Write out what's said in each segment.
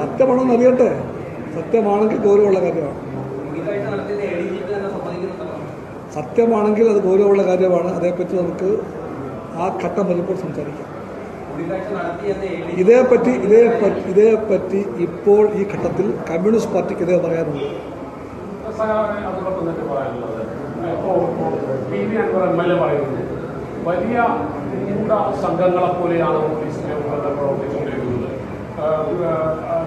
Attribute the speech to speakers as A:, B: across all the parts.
A: സത്യമാണെന്ന് അറിയട്ടെ. സത്യമാണെങ്കിൽ ഗൗരവമുള്ള കാര്യമാണ്. സത്യമാണെങ്കിൽ അത് ഗൗരവമുള്ള കാര്യമാണ്. അതേപ്പറ്റി നമുക്ക് ആ ഘട്ടം വരുമ്പോൾ സംസാരിക്കാം. ഇതേപ്പറ്റി ഇതേപ്പറ്റി ഇതേപ്പറ്റി ഇപ്പോൾ ഈ ഘട്ടത്തിൽ കമ്മ്യൂണിസ്റ്റ് പാർട്ടിക്ക് ഇതേ
B: പറയാറുണ്ട് വലിയ സംഘങ്ങളെ പോലെയാണ് മുകളിൽ പ്രവർത്തിച്ചുകൊണ്ടിരിക്കുന്നത്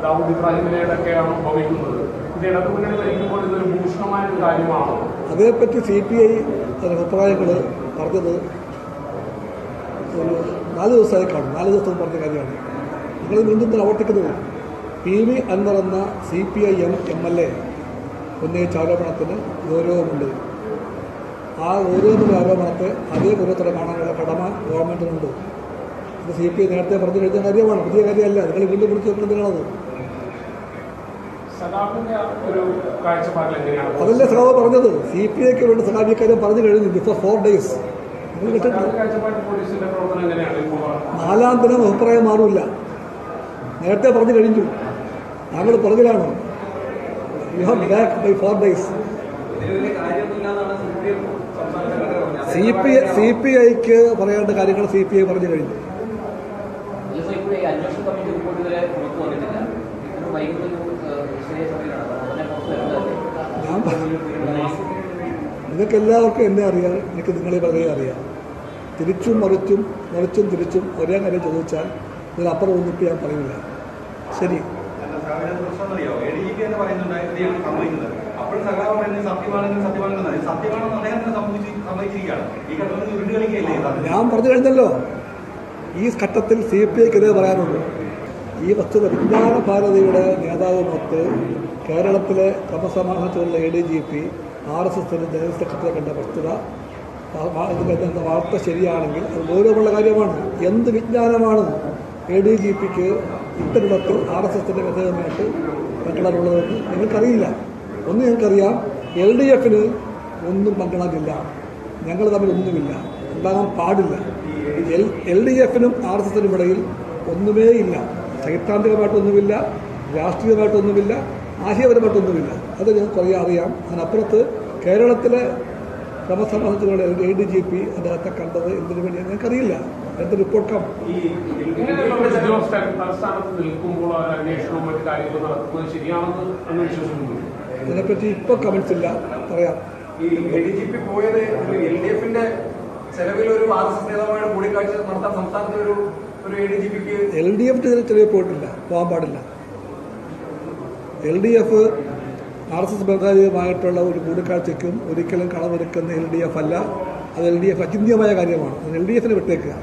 B: ദാവൂദ് ഇബ്രാഹിമിനെയൊക്കെയാണ് ഭവിക്കുന്നത് ഇത് ഇടതുമുന്നണി ഭരിക്കുമ്പോൾ ഇതൊരു ഭൂഷണമായ ഒരു കാര്യമാണ്.
A: അതേപ്പറ്റി സി പി ഐ അഭിപ്രായങ്ങൾ പറഞ്ഞത് ഒരു നാല് ദിവസമായി കാണും. നാല് ദിവസം പറഞ്ഞ കാര്യമാണ്. നിങ്ങൾ വീണ്ടും പ്രവർത്തിക്കുന്നത് പി വി അൻവർ എന്ന C P I M M L A ഉന്നയിച്ച ആരോപണത്തിന് ഗൗരവമുണ്ട്. ആ ഗൗരവത്തിന്റെ ആരോപണത്തെ അതേ ഗൗരവത്തോടെ കാണാനുള്ള കടമ ഗവൺമെന്റിനുണ്ട് ഇത് സി പി ഐ നേരത്തെ പറഞ്ഞു കഴിഞ്ഞ കാര്യമാണ്. പുതിയ കാര്യമല്ല. നിങ്ങൾ വീണ്ടും വിളിച്ചു വെക്കുന്നതിനാണത്
B: നിങ്ങളത്
A: അതല്ലേ സഖാവ് പറഞ്ഞത്? സി പി ഐക്ക് വേണ്ടി സഖാബ് ഇക്കാര്യം പറഞ്ഞു കഴിഞ്ഞു ബിഫോർ ഫോർ ഡേയ്സ്. നിങ്ങൾ നാലാം ദിനം അഭിപ്രായം മാറില്ല നേരത്തെ പറഞ്ഞു കഴിഞ്ഞു. താങ്കൾ പുറകിലാണ്. You have back by four days
C: C P
A: C P ഐക്ക് പറയേണ്ട കാര്യങ്ങൾ സി പി ഐ പറഞ്ഞു കഴിഞ്ഞു.
D: ഇപ്പോൾ ഈ അന്വേഷണ കമ്മിറ്റി റിപ്പോർട്ട് പുറത്തു വന്നിട്ടില്ല. ഇത്ര വൈകുന്നൊരു സമയമാണ് പുറത്ത്
A: നിങ്ങൾക്ക് എല്ലാവർക്കും എന്നെ അറിയാം. എനിക്ക് നിങ്ങളെ വളരെ അറിയാം. തിരിച്ചും മറിച്ചും മറിച്ചും തിരിച്ചും ഒരേ കാര്യം ചോദിച്ചാൽ ഇതിനപ്പുറം അപ്പുറം ഇപ്പം ഞാൻ പറയില്ല ശരി. ഞാൻ പറഞ്ഞു കഴിഞ്ഞല്ലോ. ഈ ഘട്ടത്തിൽ സി പി ഐക്കെതിരെ പറയാനുണ്ട്. ഈ വസ്തുത വിജ്ഞാന ഭാരതിയുടെ നേതാവുമൊത്ത് കേരളത്തിലെ ക്രമസമാധാനത്തിലുള്ള A D G P R S എസിന് ജനറൽ സെക്രട്ടറി കണ്ട വസ്തുത വാ- വാ- ഇത് കണ്ട വാർത്ത ശരിയാണെങ്കിൽ അത് ഗൗരവമുള്ള കാര്യമാണ്. എന്ത് വിജ്ഞാനമാണ് എ ഡി ജി പിക്ക് ഇത്തരത്തിൽ ആർ എസ് എസിന്റെ വിധേയമായിട്ട് പങ്കിടാനുള്ളതെന്ന് നിങ്ങൾക്കറിയില്ല. ഒന്ന് ഞങ്ങൾക്കറിയാം എൽ ഡി എഫിന് ഒന്നും പങ്കിടാനില്ല. ഞങ്ങൾ തമ്മിൽ ഒന്നുമില്ല. ഉണ്ടാകാൻ പാടില്ല. എൽ എൽ ഡി എഫിനും ആർ എസ് എസിനും ഇടയിൽ ഒന്നുമേ ഇല്ല. സൈദ്ധാന്തികമായിട്ടൊന്നുമില്ല രാഷ്ട്രീയമായിട്ടൊന്നുമില്ല ആശയപരമായിട്ടൊന്നുമില്ല. അത് ഞങ്ങൾക്ക് കുറേ അറിയാം. അതിനപ്പുറത്ത് കേരളത്തിലെ ക്രമസമാധാനത്തിലുള്ള എ ഡി ജി പി അദ്ദേഹത്തെ കണ്ടത് എന്തിനു വേണ്ടി ഞങ്ങൾക്കറിയില്ല. എന്ത് റിപ്പോർട്ട് കം ഇതിനെപ്പറ്റി ഇപ്പോൾ കമൻസ് ഇല്ല. പറയാം.
E: ഒരു ഒരു ഒരു
A: എൽ ഡി എഫ് ചെറിയ പോയിട്ടില്ല പോകാൻ പാടില്ല. L D F R S S ബംഗാളിയുമായിട്ടുള്ള ഒരു കൂടിക്കാഴ്ചയ്ക്കും ഒരിക്കലും കളമൊരുക്കുന്ന എൽ ഡി എഫ് അല്ല. അത് എൽ ഡി എഫ് അചിന്തിയമായ കാര്യമാണ്. എൽ ഡി എഫിന് വിട്ടേക്കുക.